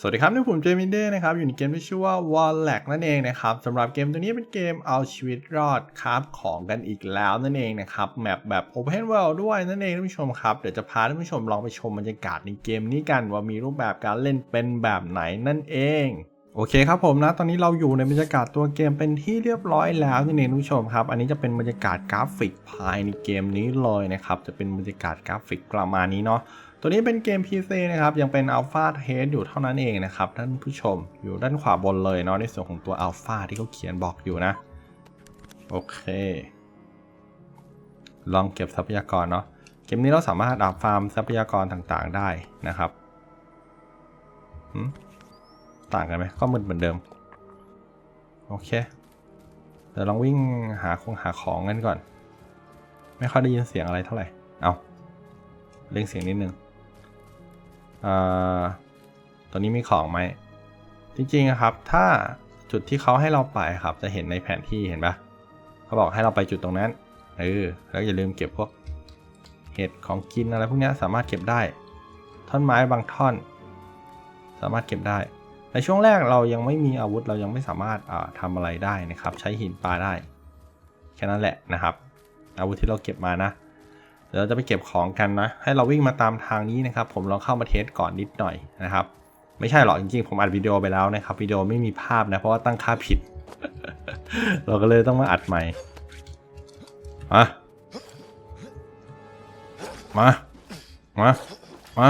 สวัสดีครับนี่ผมเจมินเด้นะครับ อยู่ในเกมที่ชื่อว่า Wall a g นั่นเองนะครับสำหรับเกมตัวนี้เป็นเกมเอาชีวิตรอดคราฟของกันอีกแล้วนั่นเองนะครับแมปแบบ Open World ด้วยนั่นเองท่านผู้ชมครับ เดี๋ยวจะพาท่านผู้ชมลองไปชมบรรยากาศในเกมนี้กัน ว่ามีรูปแบบการเล่นเป็นแบบไหนนั่นเองโอเคครับผมนะ ตอนนี้เราอยู่ในบรรยากาศตัวเกมเป็นที่เรียบร้อยแล้วนั่นเองท่านผู้ชมครับ อันนี้จะเป็นบรรยากาศกราฟิกภายในเกมนี้เลยนะครับ จะเป็นบรรยากาศกราฟิกประมาณนี้เนาะ ตัวนี้เป็นเกม PC นะครับ ยังเป็น Alpha Test อยู่เท่านั้นเองนะครับท่านผู้ชมอยู่ด้านขวาบนเลยเนาะในส่วนของตัว Alpha ที่เขาเขียนบอกอยู่นะ โอเค ลองเก็บทรัพยากรเนาะเกมนี้เราสามารถอัพฟาร์มทรัพยากรต่างๆได้นะครับต่างกันไหมก็เหมือนเหมือนเดิม โอเคเดี๋ยวลองวิ่งหาคงหาของกันก่อน ไม่ค่อยได้ยินเสียงอะไรเท่าไหร่ เอาเร่งเสียงนิดนึง ตอนนี้มีของไหม จริงๆครับ ถ้าจุดที่เขาให้เราไปครับ จะเห็นในแผนที่เห็นปะเขาบอกให้เราไปจุดตรงนั้น เออ แล้วอย่าลืมเก็บพวกเห็ดของกินอะไรพวกนี้สามารถเก็บได้ ท่อนไม้บางท่อน สามารถเก็บได้ ในช่วงแรกเรายังไม่มีอาวุธเรายังไม่สามารถอ่าทำอะไรได้นะครับ ใช้หินปลาได้ แค่นั้นแหละนะครับ อาวุธที่เราเก็บมานะ ดี๋ยวเราจะไปเก็บของกันนะ ให้เราวิ่งมาตามทางนี้นะครับ ผมลองเข้ามาเทสก่อนนิดหน่อยนะครับ ไม่ใช่หรอกจริงๆ ผมอัดวิดีโอไปแล้วนะครับวิดีโอไม่มีภาพนะเพราะว่าตั้งค่าผิด เราก็เลยต้องมาอัดใหม่มามามามา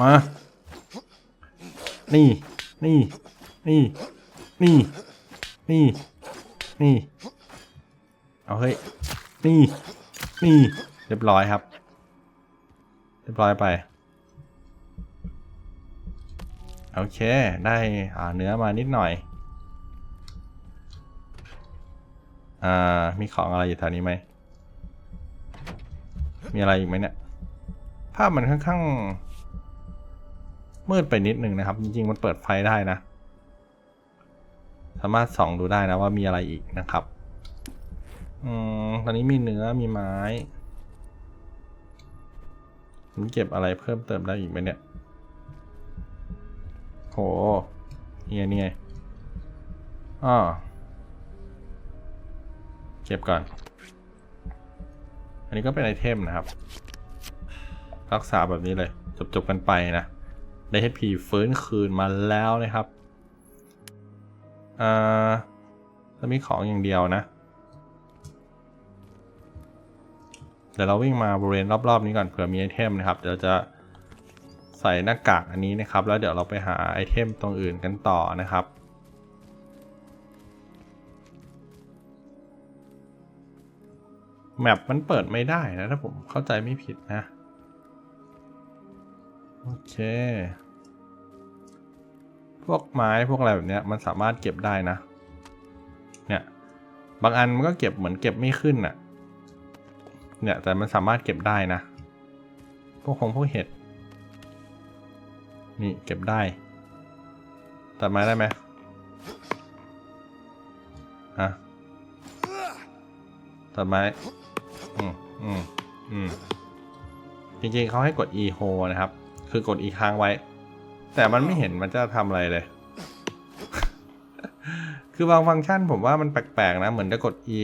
มานี่ นี่ นี่ นี่ นี่ นี่ เอาเฮ้ย นี่ นี่ เรียบร้อยครับ เรียบร้อยไป โอเค ได้อ่าเนื้อมานิดหน่อยอ่ามีของอะไรอยู่แถวนี้ไหม มีอะไรอีกไหมเนี่ย ภาพมันค่อนข้าง มืดไปนิดหนึ่งนะครับ จริงๆ มันเปิดไฟได้นะ สามารถส่องดูได้นะว่ามีอะไรอีกนะครับ อืม ตอนนี้มีเนื้อ มีไม้ ผมเก็บอะไรเพิ่มเติมได้อีกไหมเนี่ย โหนี่ไงนี่ไงอ้อเก็บก่อน อันนี้ก็เป็นไอเทมนะครับ รักษาแบบนี้เลย จบๆกันไปนะ ได้ HP ฟื้นคืนมาแล้วนะครับอ่าจะมีของอย่างเดียวนะ เดี๋ยวเราวิ่งมาบริเวณรอบๆนี้ก่อนเผื่อมีไอเทมนะครับเดี๋ยวจะใส่หน้ากากอันนี้นะครับ แล้วเดี๋ยวเราไปหาไอเทมตรงอื่นกันต่อนะครับแมปมันเปิดไม่ได้นะถ้าผมเข้าใจไม่ผิดนะ โอเค พวกไม้พวกอะไรแบบนี้มันสามารถเก็บได้นะ เนี่ย บางอันมันก็เก็บเหมือนเก็บไม่ขึ้นอะ เนี่ยแต่มันสามารถเก็บได้นะ พวกของพวกเห็ด นี่เก็บได้ตัดไม้ได้ไหมฮะตัดไม้ อืมอืมอืมจริงๆเขาให้กด e h o นะครับ คือกด e ค้างไว้ แต่มันไม่เห็นมันจะทำอะไรเลย คือบางฟังก์ชันผมว่ามันแปลกๆนะ เหมือนจะกด e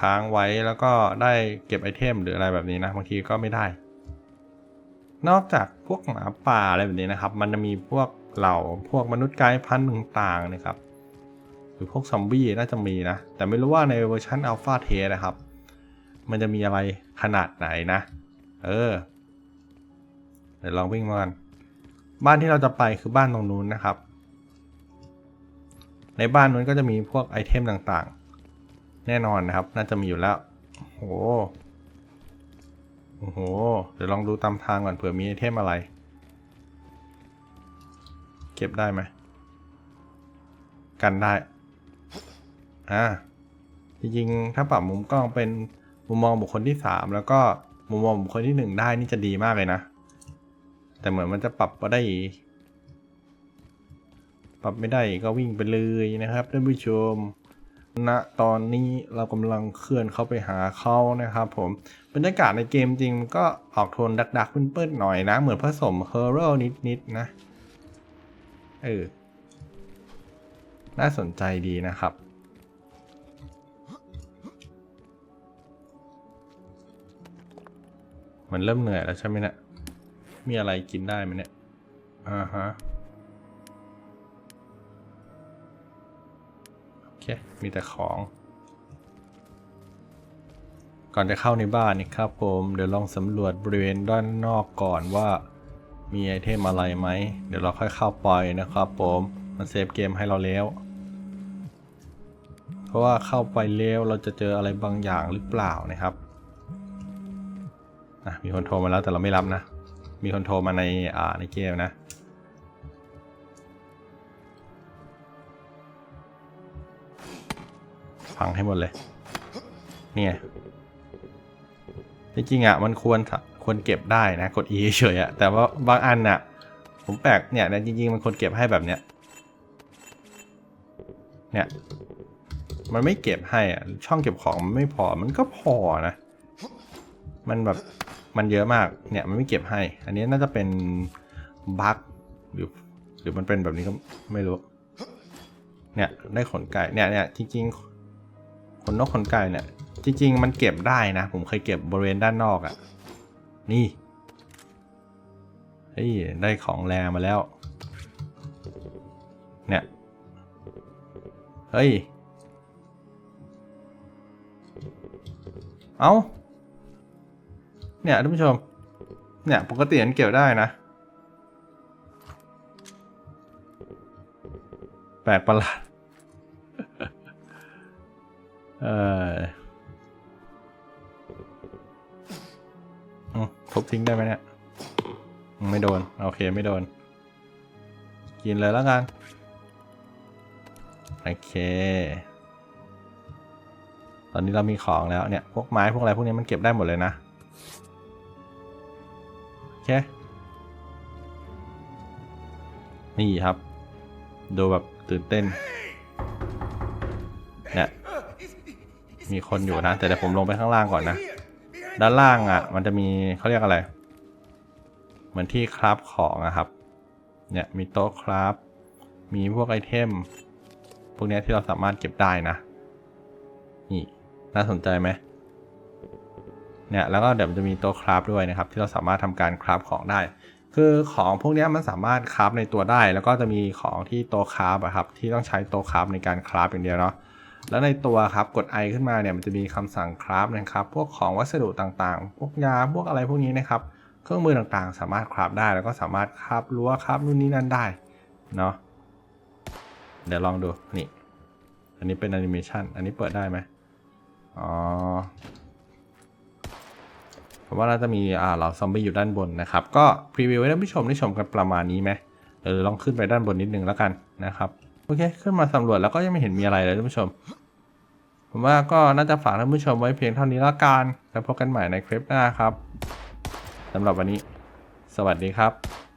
ค้างไว้แล้วก็ได้เก็บไอเทมหรืออะไรแบบนี้นะบางทีก็ไม่ได้ นอกจากพวกหมาป่าอะไรแบบนี้นะครับ มันจะมีพวกเหล่าพวกมนุษย์กายพันธุ์ต่างๆนะครับหรือพวกซอมบี้น่าจะมีนะ แต่ไม่รู้ว่าในเวอร์ชันอัลฟาเทนะครับ มันจะมีอะไรขนาดไหนนะ เออ เดี๋ยวลองวิ่งมากันบ้านที่เราจะไปคือบ้านตรงนู้นนะครับ ในบ้านนู้นก็จะมีพวกไอเทมต่างๆ แน่นอนนะครับ น่าจะมีอยู่แล้วโอ้โหโอ้โห เดี๋ยวลองดูตามทางก่อนเผื่อมีไอเทมอะไร เก็บได้ไหม กันได้ อ่า จริงๆ ถ้าปรับมุมกล้องเป็นมุมมองบุคคลที่สามแล้วก็มุมมองบุคคลที่หนึ่งได้นี่จะดีมากเลยนะ แต่เหมือนมันจะปรับก็ได้ ปรับไม่ได้ก็วิ่งไปเลยนะครับท่านผู้ชม ณตอนนี้เรากำลังเคลื่อนเข้าไปหาเขานะครับผมบรรยากาศในเกมจริงก็ออกโทนดักๆปื้นๆหน่อยนะ เหมือนผสมเฮอร์เรนิดๆนะ เออ น่าสนใจดีนะครับมันเริ่มเหนื่อยแล้วใช่ไหมเนี่ยมีอะไรกินได้ไหมเนี่ยอ่าฮะ เค มีแต่ของ ก่อนจะเข้าในบ้านนี่ครับผม เดี๋ยวลองสำรวจบริเวณด้านนอกก่อนว่า มีไอเทมอะไรไหม เดี๋ยวเราค่อยเข้าไปนะครับผม มันเซฟเกมให้เราแล้ว เพราะว่าเข้าไปแล้วเราจะเจออะไรบางอย่างหรือเปล่านะครับมีคนโทรมาแล้วแต่เราไม่รับนะ มีคนโทรมาในอ่าในเกมนะ ฟังให้หมดเลยเนี่ยจริงๆอะมันควรควรเก็บได้นะ กด E เฉยๆอะแต่ว่าบางอันอะ ผมแปลกเนี่ยนะจริงๆ มันควรเก็บให้แบบเนี้ยเนี่ย มันไม่เก็บให้อะช่องเก็บของมันไม่พอมันก็พอนะ มันแบบมันเยอะมากเนี่ยมันไม่เก็บให้ อันนี้น่าจะเป็นบั๊กหรือหรือมันเป็นแบบนี้ก็ไม่รู้ เนี่ยได้ขนไก่เนี่ยเนี่ยจริง ๆ ขนนกขนไก่เนี่ย จริง ๆ มันเก็บได้นะ ผมเคยเก็บบริเวณด้านนอกอะ่ะ นี่ เฮ้ย ได้ของแรมาแล้ว เนี่ย เฮ้ย เอา้า เนี่ยท่านผู้ชม เนี่ยปกติมันเก็บได้นะแปลกประหลาด เออทุบทิ้งได้ไหมเนี่ย ไม่โดน โอเคไม่โดน กินเลยแล้วกัน โอเค ตอนนี้เรามีของแล้วเนี่ย พวกไม้พวกอะไรพวกนี้มันเก็บได้หมดเลยนะ โอเค นี่ครับ ดูแบบตื่นเต้น มีคนอยู่นะ แต่เดี๋ยวผมลงไปข้างล่างก่อนนะ ด้านล่างอะ มันจะมีเขาเรียกอะไร เหมือนที่คราฟของอะครับ เนี่ยมีโต๊ะคราฟ มีพวกไอเทม พวกนี้ที่เราสามารถเก็บได้นะ นี่น่าสนใจไหมเนี่ยแล้วก็เดี๋ยวมันจะมีโต๊ะคราฟด้วยนะครับ ที่เราสามารถทำการคราฟของได้ คือของพวกนี้มันสามารถคราฟในตัวได้ แล้วก็จะมีของที่โต๊ะคราฟอะครับที่ต้องใช้โต๊ะคราฟในการคราฟอย่างเดียวเนาะ แล้วในตัวครับกด I ขึ้นมาเนี่ยมันจะมีคำสั่งคราฟนะครับ พวกของวัสดุต่างๆ พวกยาพวกอะไรพวกนี้นะครับเครื่องมือต่างๆ สามารถคราฟได้แล้วก็สามารถคราฟรั้วคราฟนู่นนี่นั่นได้เนาะเดี๋ยวลองดูนี่อันนี้เป็นแอนิเมชันอันนี้เปิดได้ไหมอ๋อผมว่าเราจะมีอ่าเหล่าซอมบี้อยู่ด้านบนนะครับ ก็พรีวิวให้ท่านผู้ชมได้ชมกันประมาณนี้ไหมเออลองขึ้นไปด้านบนนิดนึงแล้วกันนะครับโอเค ขึ้นมาสำรวจแล้วก็ยังไม่เห็นมีอะไรเลยท่านผู้ชม ผมว่าก็น่าจะฝากท่านผู้ชมไว้เพียงเท่านี้ละกัน แล้วพบกันใหม่ในคลิปหน้าครับสำหรับวันนี้ สวัสดีครับ